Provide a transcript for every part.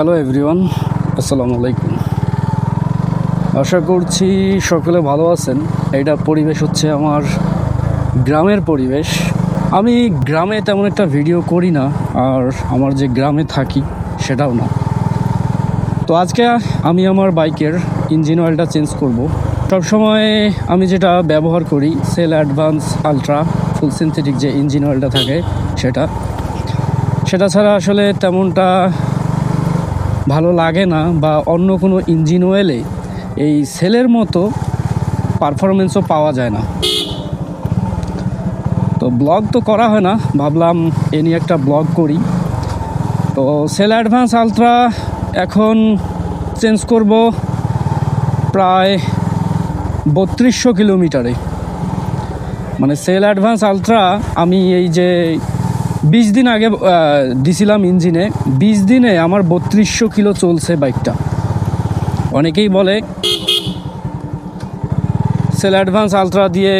Hello everyone আসসালামু আলাইকুম আশা করছি সকলে ভালো আছেন। এটা পরিবেশ হচ্ছে আমার গ্রামের পরিবেশ। আমি গ্রামে তেমন একটা ভিডিও করি না, আর আমার যে গ্রামে থাকি, সেটাও না। তো আজকে আমি আমার বাইকের ইঞ্জিন অয়েলটা চেঞ্জ করব। সবসময় আমি যেটা ব্যবহার করি Shell Advance Ultra full synthetic যে ইঞ্জিন অয়েলটা থাকে, সেটা। সেটা ছাড়া আসলে তেমনটা ভালো লাগে না বা অন্য কোনো ইঞ্জিন অয়েলে এই সেলের মতো পারফরমেন্সও পাওয়া যায় না। তো ব্লগ তো করা হয় না, ভাবলাম এ নিয়ে একটা ব্লগ করি। তো সেল অ্যাডভান্স আলট্রা এখন চেঞ্জ করব প্রায় বত্রিশশো কিলোমিটারে। মানে সেল অ্যাডভান্স আলট্রা আমি এই যে বিশ দিন আগে দিছিলাম ইঞ্জিনে। বিশ দিনে আমার বত্রিশশো কিলো চলছে বাইকটা। অনেকেই বলে, সেল অ্যাডভান্স আলট্রা দিয়ে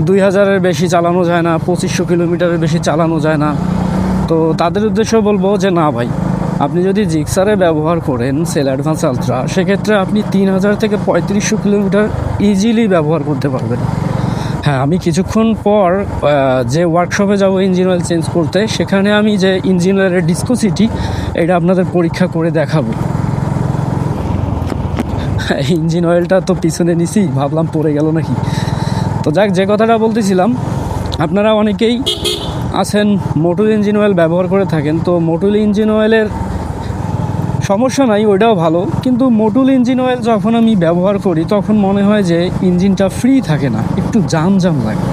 দুই হাজারের বেশি চালানো যায় না, পঁচিশশো কিলোমিটারের বেশি চালানো যায় না। তো তাদের উদ্দেশ্য বলব যে, না ভাই, আপনি যদি জিক্সারে ব্যবহার করেন সেল অ্যাডভান্স আলট্রা, সেক্ষেত্রে আপনি তিন হাজার থেকে পঁয়ত্রিশশো কিলোমিটার ইজিলি ব্যবহার করতে পারবেন। হ্যাঁ আমি কিছুক্ষণ পর যে ওয়ার্কশপে যাব ইঞ্জিন অয়েল চেঞ্জ করতে, সেখানে আমি যে ইঞ্জিন অয়েলের ডিসকোসিটি এটা আপনাদের পরীক্ষা করে দেখাবো। ইঞ্জিন অয়েলটা তো পিছনে নিছি ভাবলাম পড়ে গেল নাকি? তো যাক, যে কথাটা বলতেছিলাম, আপনারা অনেকেই আছেন মোটুল ইঞ্জিন অয়েল ব্যবহার করে থাকেন, তো মোটুল ইঞ্জিন অয়েলের সমস্যা নাই, ওইটাও ভালো। কিন্তু মোটুল ইঞ্জিন অয়েল যখন আমি ব্যবহার করি, তখন মনে হয় যে ইঞ্জিনটা ফ্রি থাকে না, একটু জাম জাম লাগে।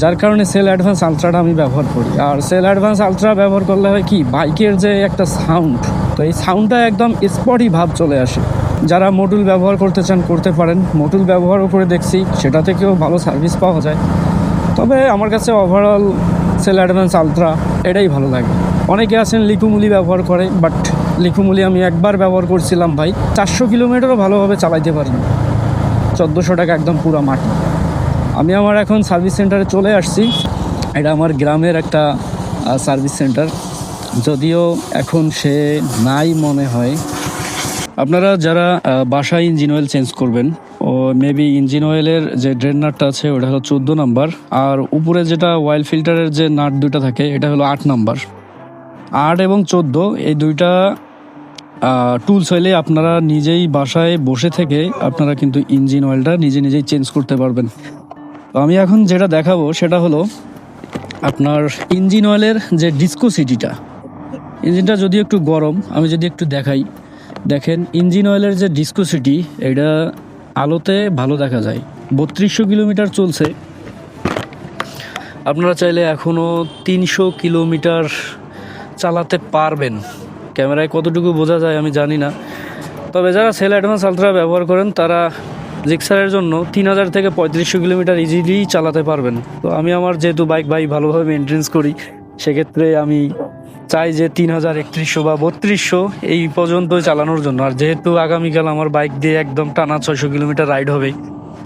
যার কারণে সেল অ্যাডভান্স আলট্রাটা আমি ব্যবহার করি। আর সেল অ্যাডভান্স আলট্রা ব্যবহার করলে হয় কি বাইকের যে একটা সাউন্ড তো এই সাউন্ডটা একদম স্পটই ভাব চলে আসে। যারা মডুল ব্যবহার করতে চান, করতে পারেন। মডুল ব্যবহারও করে দেখছি, সেটা থেকেও ভালো সার্ভিস পাওয়া যায়। তবে আমার কাছে ওভারঅল সেল অ্যাডভান্স আলট্রা এটাই ভালো লাগে। অনেকে আছেন লিকুমুলি ব্যবহার করে বাট লিকুমুলি আমি একবার ব্যবহার করছিলাম ভাই। চারশো কিলোমিটারও ভালোভাবে চালাইতে পারিনি। চোদ্দোশো টাকা একদম পুরো মাটি আমি আমার এখন সার্ভিস সেন্টারে চলে আসছি। এটা আমার গ্রামের একটা সার্ভিস সেন্টার। যদিও এখন সে নাই মনে হয়। আপনারা যারা বাসায় ইঞ্জিন অয়েল চেঞ্জ করবেন, ও মেবি ইঞ্জিন অয়েলের যে ড্রেন নাটটা আছে, ওটা হলো চোদ্দ নাম্বার। আর উপরে যেটা অয়েল ফিল্টারের যে নাট দুইটা থাকে, এটা হলো আট নাম্বার। আট এবং চোদ্দ, এই দুইটা টুলস হইলে আপনারা নিজেই বাসায় বসে থেকে আপনারা কিন্তু ইঞ্জিন অয়েলটা নিজে নিজেই চেঞ্জ করতে পারবেন। তো আমি এখন যেটা দেখাবো সেটা হলো আপনার ইঞ্জিন অয়েলের যে ডিসকোসিটিটা ইঞ্জিনটা যদি একটু গরম, আমি যদি একটু দেখাই। দেখেন ইঞ্জিন অয়েলের যে ডিসকোসিটি এটা আলোতে ভালো দেখা যায়। বত্রিশশো কিলোমিটার চলছে। আপনারা চাইলে এখনও তিনশো কিলোমিটার চালাতে পারবেন। ক্যামেরায় কতটুকু বোঝা যায় আমি জানি না। তবে যারা সেল অ্যাডভান্স আলট্রা ব্যবহার করেন, তারা জিক্সারের জন্য তিন হাজার থেকে পঁয়ত্রিশশো কিলোমিটার ইজিলি চালাতে পারবেন। তো আমি আমার যেহেতু বাইক বাইক ভালোভাবে মেনটেন্স করি, সেক্ষেত্রে আমি চাই যে তিন হাজার একত্রিশশো বা বত্রিশশো এই পর্যন্ত চালানোর জন্য। আর যেহেতু আগামীকাল আমার বাইক দিয়ে একদম টানা ছয়শো কিলোমিটার রাইড হবে,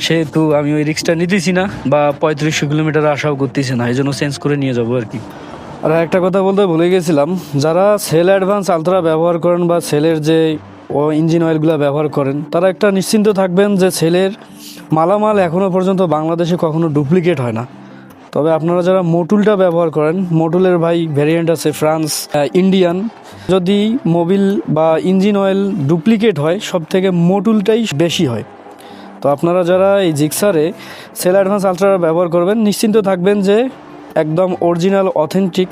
সেহেতু আমি ওই রিক্সটা নিতেছি না বা পঁয়ত্রিশশো কিলোমিটার আশাও করতেছি না, এই জন্য চেঞ্জ করে নিয়ে যাব আর কি। আর একটা কথা বলতে ভুলে গেছিলাম, যারা সেল অ্যাডভান্স আলট্রা ব্যবহার করেন বা সেলের যে, ও ইঞ্জিন অয়েলগুলো ব্যবহার করেন, তারা একটা নিশ্চিন্ত থাকবেন যে সেলের মালামাল এখনও পর্যন্ত বাংলাদেশে কখনো ডুপ্লিকেট হয় না। তবে আপনারা যারা মোটুলটা ব্যবহার করেন, মোটুলের ভাই ভ্যারিয়েন্ট আছে ফ্রান্স ইন্ডিয়ান, যদি মোবিল বা ইঞ্জিন অয়েল ডুপ্লিকেট হয় সব থেকে মোটুলটাই বেশি হয়। তো আপনারা যারা এই জিক্সারে সেল অ্যাডভান্স আলট্রা ব্যবহার করবেন, নিশ্চিন্ত থাকবেন যে একদম অরিজিনাল অথেন্টিক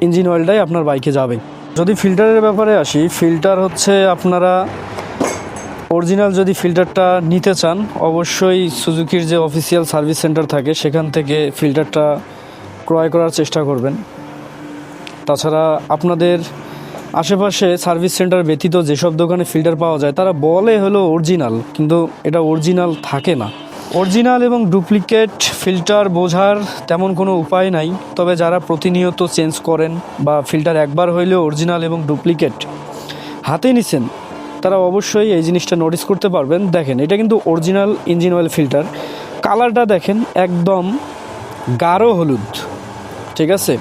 ইঞ্জিন অয়েলটাই আপনার বাইকে যাবে। যদি ফিল্টারের ব্যাপারে আসি ফিল্টার হচ্ছে আপনারা অরিজিনাল যদি ফিল্টারটা নিতে চান, অবশ্যই সুজুকির যে অফিসিয়াল সার্ভিস সেন্টার থাকে, সেখান থেকে ফিল্টারটা ক্রয় করার চেষ্টা করবেন। তাছাড়া আপনাদের আশেপাশে সার্ভিস সেন্টার ব্যতীত যেসব দোকানে ফিল্টার পাওয়া যায়, তারা বলে হলো অরিজিনাল কিন্তু এটা অরিজিনাল থাকে না। অরিজিনাল এবং ডুপ্লিকেট ফিল্টার বোঝার তেমন কোনো উপায় নাই, তবে যারা প্রতিনিয়ত চেঞ্জ করেন বা ফিল্টার একবার হইলেও অরিজিনাল এবং ডুপ্লিকেট হাতে নিছেন, তারা অবশ্যই এই জিনিসটা নোটিস করতে পারবেন। দেখেন, এটা কিন্তু অরিজিনাল ইঞ্জিন অয়েল ফিল্টার কালারটা দেখেন একদম গাঢ় হলুদ, ঠিক আছে?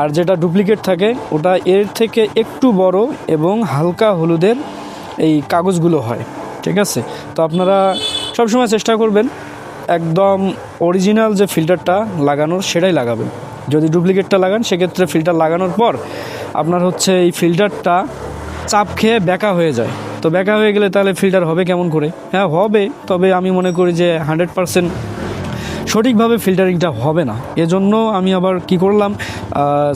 আর যেটা ডুপ্লিকেট থাকে, ওটা এর থেকে একটু বড় এবং হালকা হলুদের এই কাগজগুলো হয়, ঠিক আছে? তো আপনারা সবসময় চেষ্টা করবেন একদম অরিজিনাল যে ফিল্টারটা লাগানোর, সেটাই লাগাবেন। যদি ডুপ্লিকেটটা লাগান, সেক্ষেত্রে ফিল্টার লাগানোর পর আপনার হচ্ছে এই ফিল্টারটা চাপ খেয়ে ব্যাকা হয়ে যায়। তো ব্যাকা হয়ে গেলে তাহলে ফিল্টার হবে কেমন করে? হ্যাঁ হবে, তবে আমি মনে করি যে হান্ড্রেড পারসেন্ট সঠিকভাবে ফিল্টারিংটা হবে না। এজন্য আমি আবার কি করলাম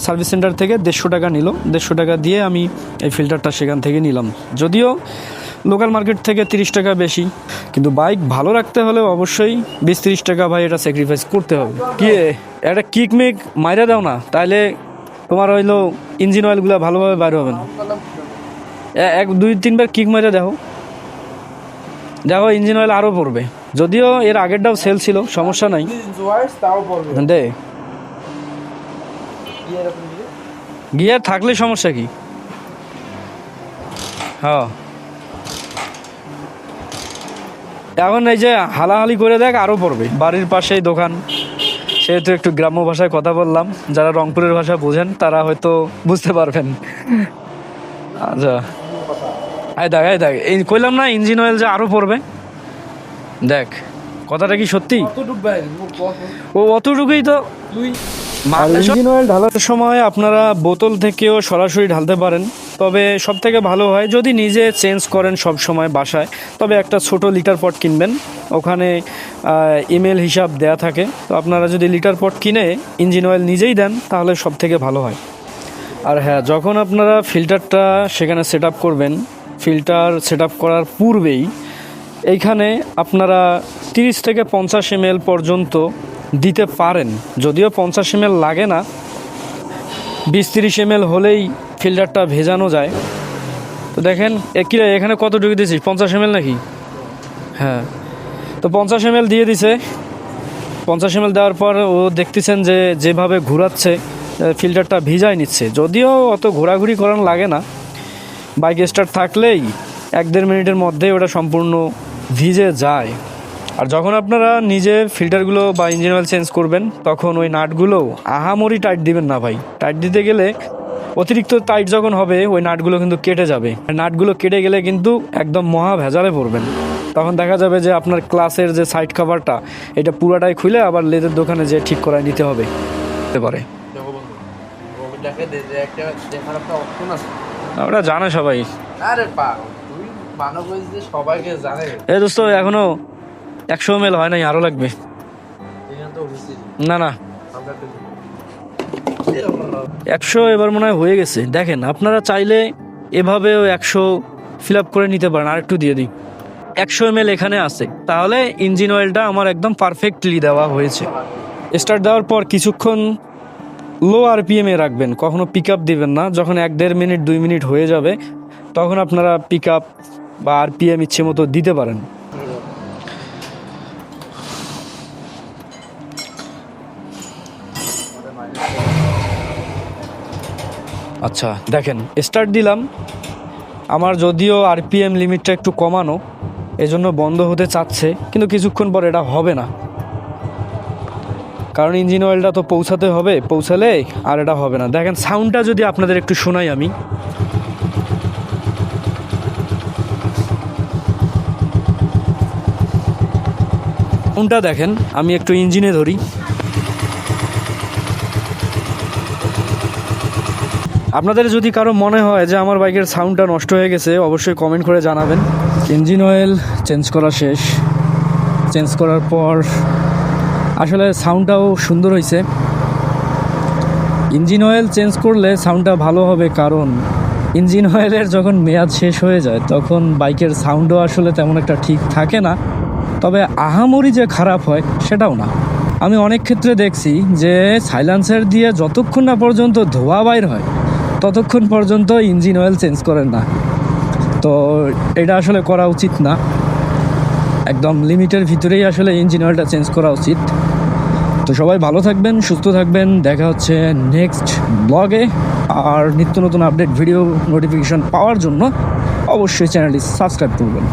সার্ভিস সেন্টার থেকে দেড়শো টাকা নিল। দেড়শো টাকা দিয়ে আমি এই ফিল্টারটা সেখান থেকে নিলাম। যদিও লোকাল মার্কেট থেকে তিরিশ টাকা বেশি। কিন্তু বাইক ভালো রাখতে হলে অবশ্যই বিশ তিরিশ টাকা ভাই এটা স্যাক্রিফাইস করতে হবে। কি একটা কিক মিক মাইরা দাও না তাহলে তোমার হইল ইঞ্জিন অয়েলগুলো ভালোভাবে বাইরে হবে না। এক, দুই, তিনবার কিক মাইরা দেখো। দেখো ইঞ্জিন অয়েল আরও পড়বে। যদিও এর আগেরটাও সেল ছিল, সমস্যা নাই। দে। গিয়ার থাকলে সমস্যা কি? হ্যাঁ এখন এই যে হালাহালি করে দেখ আরও পড়বে। বাড়ির পাশেই দোকান। সেহেতু একটু গ্রাম্য ভাষায় কথা বললাম। যারা রংপুরের ভাষা বোঝেন তারা হয়তো বুঝতে পারবেন। আচ্ছা। আয় দেখ আয় দেখ এই কইলাম না ইঞ্জিন অয়েল যে আরও পড়বে। দেখ কথাটা কি সত্যি? ও অতটুকুই তো। ইঞ্জিন অয়েল ঢালার সময় আপনারা বোতল থেকেও সরাসরি ঢালতে পারেন। তবে সব থেকে ভালো হয় যদি নিজে চেঞ্জ করেন সব সময় বাসায়, তবে একটা ছোট লিটার পট কিনবেন। ওখানে ইমেল হিসাব দেয়া থাকে। তো আপনারা যদি লিটার পট কিনে ইঞ্জিন অয়েল নিজেই দেন, তাহলে সব থেকে ভালো হয়। আর হ্যাঁ যখন আপনারা ফিল্টারটা সেখানে সেট করবেন ফিল্টার সেট করার পূর্বেই এইখানে আপনারা তিরিশ থেকে পঞ্চাশ এম পর্যন্ত দিতে পারেন। যদিও পঞ্চাশ এম লাগে না, বিশ তিরিশ এম হলেই ফিল্টারটা ভেজানো যায়। তো দেখেন কিরে এখানে কতটুকু দিয়েছিস? পঞ্চাশ এম নাকি? হ্যাঁ। তো পঞ্চাশ এম দিয়ে দিছে। পঞ্চাশ এম দেওয়ার পর ও দেখতেছেন যে, যেভাবে ঘোরাচ্ছে ফিল্টারটা ভিজাই নিচ্ছে। যদিও অত ঘোরাঘুরি করানো লাগে না। বাইক স্টার্ট থাকলেই এক দেড় মিনিটের মধ্যে ওটা সম্পূর্ণ ভিজে যায়। আর যখন আপনারা নিজে ফিল্টারগুলো বা ইঞ্জিন অয়েল চেঞ্জ করবেন, তখন ওই নাটগুলো আহামরি টাইট দিবেন না ভাই। টাইট দিতে গেলে অতিরিক্ত টাইট যখন হবে ওই নাটগুলো কিন্তু কেটে যাবে। আর নাটগুলো কেটে গেলে কিন্তু একদম মহা ভেজালে পড়বেন। তখন দেখা যাবে যে আপনার ক্লাসের যে সাইড কভারটা এটা পুরাটাই খুলে আবার লেদের দোকানে যে ঠিক করায় নিতে হবে। পারে। ওটা জানে সবাই। আরে সবাইকে জানে। এই দোস্ত এখনও একশো মেল হয় নাই আরও লাগবে। না না। আমরা একশো এবার মনে হয় হয়ে গেছে। দেখেন, আপনারা চাইলে এভাবেও একশো ফিল আপ করে নিতে পারেন। আর একটু দিয়ে দিই। একশো এম এখানে আছে। তাহলে ইঞ্জিন অয়েলটা আমার একদম পারফেক্টলি দেওয়া হয়েছে। স্টার্ট দেওয়ার পর কিছুক্ষণ লো আরপিএমে রাখবেন। কখনো পিক আপ দিবেন না। যখন এক দেড় মিনিট, দুই মিনিট হয়ে যাবে, তখন আপনারা পিক আপ বা আরপিএম ইচ্ছে মতো দিতে পারেন। আচ্ছা দেখেন স্টার্ট দিলাম। আমার যদিও আরপিএম লিমিটটা একটু কমানো, এজন্য বন্ধ হতে চাচ্ছে, কিন্তু কিছুক্ষণ পর এটা হবে না। কারণ ইঞ্জিন অয়েলটা তো পৌঁছাতে হবে, পৌঁছালে আর এটা হবে না। দেখেন সাউন্ডটা যদি আপনাদের একটু শোনাই আমি। সাউন্ডটা দেখেন, আমি একটু ইঞ্জিনে ধরি। আপনাদের যদি কারও মনে হয় যে আমার বাইকের সাউন্ডটা নষ্ট হয়ে গেছে, অবশ্যই কমেন্ট করে জানাবেন। ইঞ্জিন অয়েল চেঞ্জ করা শেষ। চেঞ্জ করার পর আসলে সাউন্ডটাও সুন্দর হয়েছে। ইঞ্জিন অয়েল চেঞ্জ করলে সাউন্ডটা ভালো হবে কারণ ইঞ্জিন অয়েলের যখন মেয়াদ শেষ হয়ে যায়, তখন বাইকের সাউন্ডও আসলে তেমন একটা ঠিক থাকে না। তবে আহামরি যে খারাপ হয়, সেটাও না। আমি অনেক ক্ষেত্রে দেখছি যে সাইলেন্সার দিয়ে যতক্ষণ না পর্যন্ত ধোয়া বাইর হয় ততক্ষণ পর্যন্ত ইঞ্জিন অয়েল চেঞ্জ করেন না। তো এটা আসলে করা উচিত না। একদম লিমিটের ভিতরেই আসলে ইঞ্জিন অয়েলটা চেঞ্জ করা উচিত। তো সবাই ভালো থাকবেন, সুস্থ থাকবেন। দেখা হচ্ছে নেক্সট ব্লগে আর নিত্য নতুন আপডেট ভিডিও নোটিফিকেশান পাওয়ার জন্য অবশ্যই চ্যানেলটি সাবস্ক্রাইব করবেন।